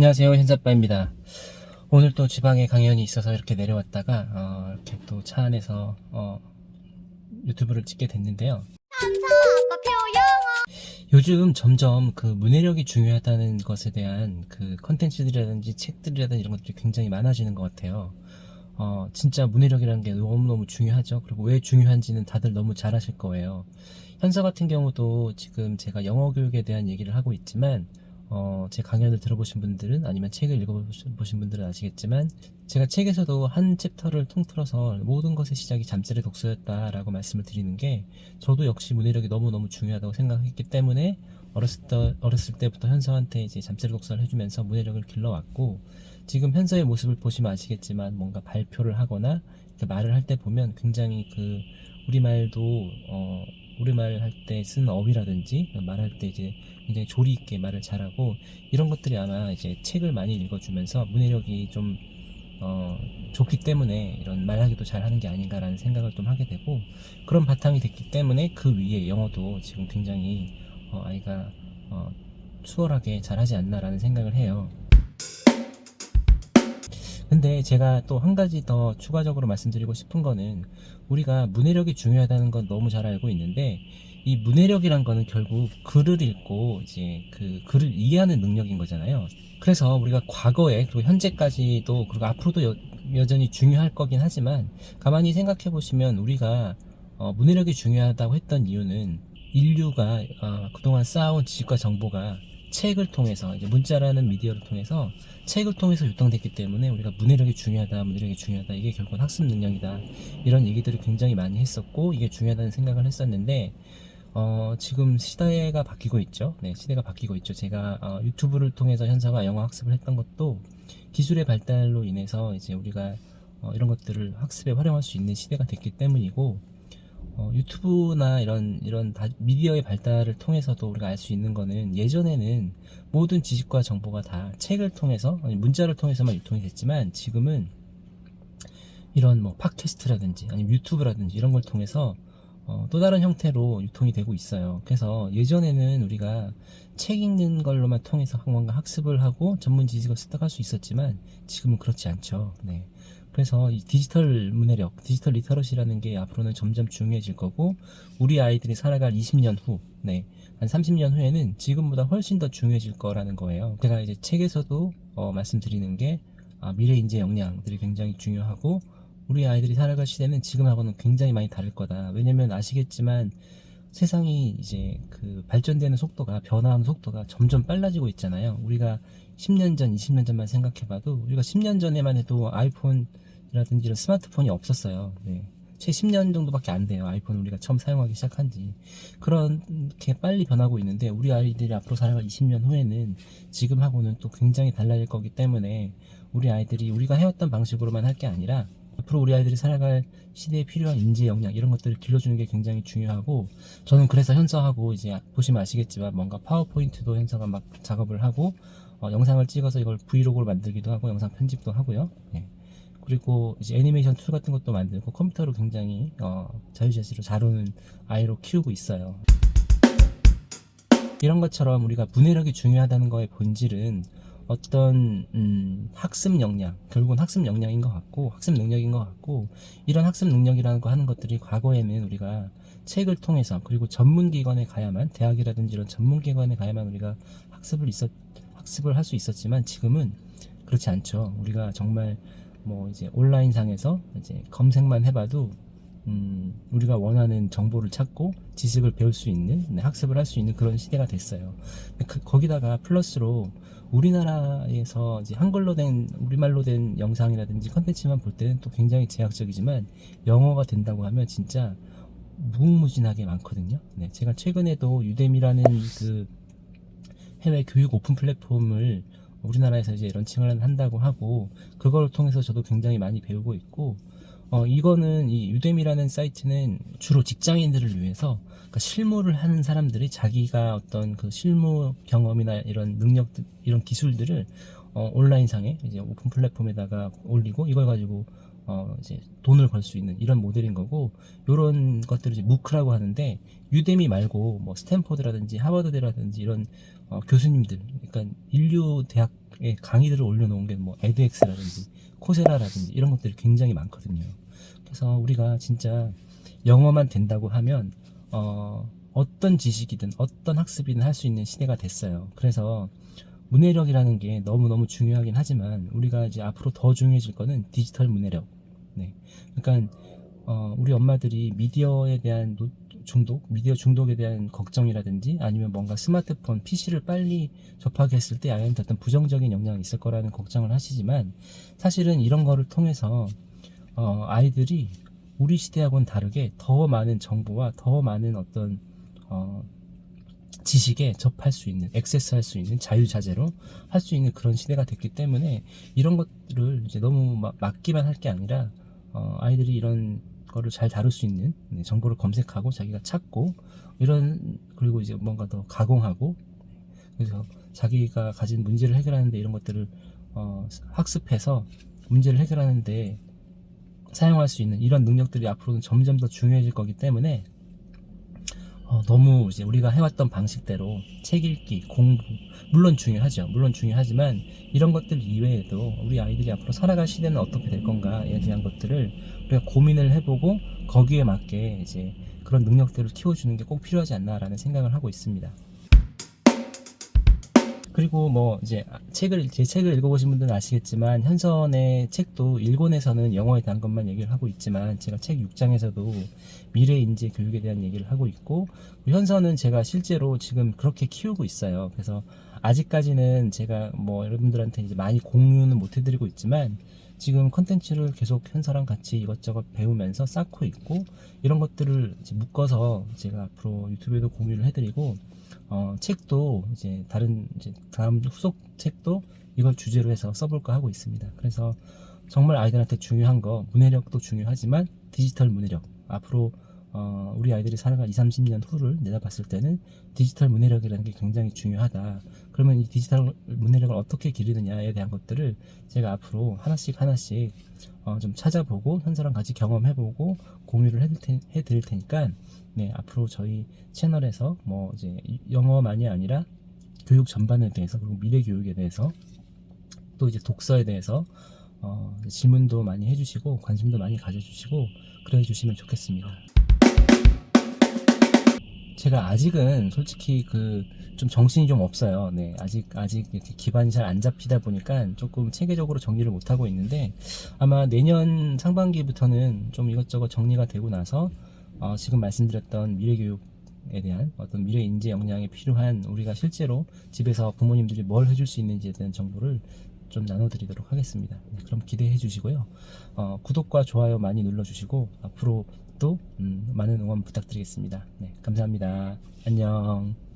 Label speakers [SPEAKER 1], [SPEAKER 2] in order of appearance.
[SPEAKER 1] 안녕하세요 현사빠입니다. 오늘 또 지방에 강연이 있어서 이렇게 내려왔다가 어, 이렇게 또 차 안에서 어, 유튜브를 찍게 됐는데요. 요즘 점점 그 문해력이 중요하다는 것에 대한 그 컨텐츠들이라든지 책들이라든지 이런 것들이 굉장히 많아지는 것 같아요. 어, 진짜 문해력이라는 게 너무너무 중요하죠. 그리고 왜 중요한지는 다들 너무 잘 아실 거예요. 현사 같은 경우도 지금 제가 영어 교육에 대한 얘기를 하고 있지만 어, 제 강연을 들어보신 분들은 아니면 책을 읽어보신 분들은 아시겠지만 제가 책에서도 한 챕터를 통틀어서 모든 것의 시작이 잠들의 독서였다라고 말씀을 드리는 게 저도 역시 문해력이 너무너무 중요하다고 생각했기 때문에 어렸을, 때, 어렸을 때부터 현서한테 이제 잠들의 독서를 해주면서 문해력을 길러왔고 지금 현서의 모습을 보시면 아시겠지만 뭔가 발표를 하거나 말을 할 때 보면 굉장히 그 우리말도 어, 우리말 할때 쓰는 어휘라든지 말할 때 이제 굉장히 조리 있게 말을 잘하고 이런 것들이 아마 이제 책을 많이 읽어주면서 문해력이 좀 어, 좋기 때문에 이런 말하기도 잘하는 게 아닌가라는 생각을 좀 하게 되고 그런 바탕이 됐기 때문에 그 위에 영어도 지금 굉장히 어, 아이가 어, 수월하게 잘하지 않나라는 생각을 해요. 근데 제가 또 한 가지 더 추가적으로 말씀드리고 싶은 거는 우리가 문해력이 중요하다는 건 너무 잘 알고 있는데 이 문해력이란 거는 결국 글을 읽고 이제 그 글을 이해하는 능력인 거잖아요. 그래서 우리가 과거에 그리고 현재까지도 그리고 앞으로도 여, 여전히 중요할 거긴 하지만 가만히 생각해 보시면 우리가 어, 문해력이 중요하다고 했던 이유는 인류가 어, 그동안 쌓아온 지식과 정보가 책을 통해서 이제 문자라는 미디어를 통해서 책을 통해서 유통됐기 때문에 우리가 문해력이 중요하다, 문해력이 중요하다 이게 결국은 학습 능력이다 이런 얘기들을 굉장히 많이 했었고 이게 중요하다는 생각을 했었는데 어, 지금 시대가 바뀌고 있죠. 네, 시대가 바뀌고 있죠. 제가 어, 유튜브를 통해서 현사가 영어 학습을 했던 것도 기술의 발달로 인해서 이제 우리가 어, 이런 것들을 학습에 활용할 수 있는 시대가 됐기 때문이고 어, 유튜브나 이런 이런 다, 미디어의 발달을 통해서도 우리가 알 수 있는 거는 예전에는 모든 지식과 정보가 다 책을 통해서 아니 문자를 통해서만 유통이 됐지만 지금은 이런 뭐 팟캐스트라든지 아니면 유튜브라든지 이런 걸 통해서 어, 또 다른 형태로 유통이 되고 있어요. 그래서 예전에는 우리가 책 읽는 걸로만 통해서 뭔가 학습을 하고 전문 지식을 습득할 수 있었지만 지금은 그렇지 않죠. 네. 그래서 이 디지털 문해력, 디지털 리터러시라는 게 앞으로는 점점 중요해질 거고 우리 아이들이 살아갈 20년 후, 네, 한 30년 후에는 지금보다 훨씬 더 중요해질 거라는 거예요. 제가 이제 책에서도 어, 말씀드리는 게 아, 미래 인재 역량들이 굉장히 중요하고 우리 아이들이 살아갈 시대는 지금하고는 굉장히 많이 다를 거다. 왜냐면 아시겠지만 세상이 이제 그 발전되는 속도가 변화하는 속도가 점점 빨라지고 있잖아요. 우리가 10년 전, 20년 전만 생각해봐도 우리가 10년 전에만 해도 아이폰이라든지 이런 스마트폰이 없었어요. 네. 채 10년 정도밖에 안 돼요. 아이폰 우리가 처음 사용하기 시작한 지. 그렇게 빨리 변하고 있는데 우리 아이들이 앞으로 살아갈 20년 후에는 지금하고는 또 굉장히 달라질 거기 때문에 우리 아이들이 우리가 해왔던 방식으로만 할 게 아니라 앞으로 우리 아이들이 살아갈 시대에 필요한 인재 역량 이런 것들을 길러주는 게 굉장히 중요하고 저는 그래서 현서하고 이제 보시면 아시겠지만 뭔가 파워포인트도 현서가 막 작업을 하고 어, 영상을 찍어서 이걸 브이로그로 만들기도 하고 영상 편집도 하고요. 예. 그리고 이제 애니메이션 툴 같은 것도 만들고 컴퓨터로 굉장히 어, 자유자재로 잘 오는 아이로 키우고 있어요. 이런 것처럼 우리가 문해력이 중요하다는 거의 본질은 어떤 음, 학습 역량, 결국은 학습 역량인 것 같고 학습 능력인 것 같고 이런 학습 능력이라는 거 하는 것들이 과거에는 우리가 책을 통해서 그리고 전문 기관에 가야만 대학이라든지 이런 전문 기관에 가야만 우리가 학습을 있었 학습을 할 수 있었지만 지금은 그렇지 않죠. 우리가 정말 뭐 이제 온라인 상에서 이제 검색만 해봐도 음, 우리가 원하는 정보를 찾고 지식을 배울 수 있는 네, 학습을 할 수 있는 그런 시대가 됐어요. 그, 거기다가 플러스로 우리나라에서 이제 한글로 된 우리말로 된 영상이라든지 컨텐츠만 볼 때는 또 굉장히 제약적이지만 영어가 된다고 하면 진짜 무궁무진하게 많거든요. 네, 제가 최근에도 유뎀이라는 그 해외 교육 오픈 플랫폼을 우리나라에서 이제 런칭을 한다고 하고 그걸 통해서 저도 굉장히 많이 배우고 있고 어 이거는 이 유뎀이라는 사이트는 주로 직장인들을 위해서 그러니까 실무를 하는 사람들이 자기가 어떤 그 실무 경험이나 이런 능력들 이런 기술들을 어 온라인상에 이제 오픈 플랫폼에다가 올리고 이걸 가지고 어 이제 돈을 벌 수 있는 이런 모델인 거고 요런 것들을 이제 무크라고 하는데 유데미 말고 뭐 스탠포드라든지 하버드대라든지 이런 어 교수님들 그러니까 인류 대학 영어의 강의들을 올려놓은 게 뭐 에드엑스라든지 코세라라든지 이런 것들이 굉장히 많거든요. 그래서 우리가 진짜 영어만 된다고 하면 어, 어떤 지식이든 어떤 학습이든 할 수 있는 시대가 됐어요. 그래서 문해력이라는 게 너무너무 중요하긴 하지만 우리가 이제 앞으로 더 중요해질 거는 디지털 문해력. 네. 그러니까 어, 우리 엄마들이 미디어에 대한 노- 중독, 미디어 중독에 대한 걱정이라든지 아니면 뭔가 스마트폰, PC를 빨리 접하게 했을 때 아이한테 어떤 부정적인 영향이 있을 거라는 걱정을 하시지만 사실은 이런 거를 통해서 어, 아이들이 우리 시대하고는 다르게 더 많은 정보와 더 많은 어떤 어, 지식에 접할 수 있는, 액세스할 수 있는 자유자재로 할 수 있는 그런 시대가 됐기 때문에 이런 것들을 이제 너무 막 맡기만 할 게 아니라 어, 아이들이 이런 거를 잘 다룰 수 있는 네, 정보를 검색하고 자기가 찾고 이런 그리고 이제 뭔가 더 가공하고 그래서 자기가 가진 문제를 해결하는데 이런 것들을 어, 학습해서 문제를 해결하는데 사용할 수 있는 이런 능력들이 앞으로는 점점 더 중요해질 거기 때문에 어, 너무 이제 우리가 해왔던 방식대로 책 읽기, 공부 물론 중요하죠. 물론 중요하지만 이런 것들 이외에도 우리 아이들이 앞으로 살아갈 시대는 어떻게 될 건가에 대한 것들을 우리가 고민을 해보고 거기에 맞게 이제 그런 능력들을 키워주는 게 꼭 필요하지 않나라는 생각을 하고 있습니다. 그리고 뭐 이제 책을 제 책을 읽어보신 분들은 아시겠지만 현선의 책도 일본에서는 영어에 대한 것만 얘기를 하고 있지만 제가 책 6장에서도 미래 인재 교육에 대한 얘기를 하고 있고 현선은 제가 실제로 지금 그렇게 키우고 있어요. 그래서 아직까지는 제가 뭐 여러분들한테 이제 많이 공유는 못 해드리고 있지만 지금 컨텐츠를 계속 현서랑 같이 이것저것 배우면서 쌓고 있고 이런 것들을 이제 묶어서 제가 앞으로 유튜브에도 공유를 해드리고 어, 책도 이제 다른 이제 다음 후속 책도 이걸 주제로 해서 써볼까 하고 있습니다. 그래서 정말 아이들한테 중요한 거 문해력도 중요하지만 디지털 문해력 앞으로 어, 우리 아이들이 살아갈 2, 30년 후를 내다봤을 때는 디지털 문해력이라는 게 굉장히 중요하다. 그러면 이 디지털 문해력을 어떻게 기르느냐에 대한 것들을 제가 앞으로 하나씩 하나씩 어, 좀 찾아보고 현서랑 같이 경험해보고 공유를 해드릴, 테, 해드릴 테니까 네, 앞으로 저희 채널에서 뭐 이제 영어만이 아니라 교육 전반에 대해서 그리고 미래 교육에 대해서 또 이제 독서에 대해서 어, 질문도 많이 해주시고 관심도 많이 가져주시고 그래 주시면 좋겠습니다. 제가 아직은 솔직히 그 좀 정신이 좀 없어요. 네, 아직 아직 이렇게 기반이 잘 안 잡히다 보니까 조금 체계적으로 정리를 못 하고 있는데 아마 내년 상반기부터는 좀 이것저것 정리가 되고 나서 어, 지금 말씀드렸던 미래 교육에 대한 어떤 미래 인재 역량에 필요한 우리가 실제로 집에서 부모님들이 뭘 해줄 수 있는지에 대한 정보를 좀 나눠드리도록 하겠습니다. 네, 그럼 기대해 주시고요. 어, 구독과 좋아요 많이 눌러주시고 앞으로 또 음, 많은 응원 부탁드리겠습니다. 네, 감사합니다. 안녕.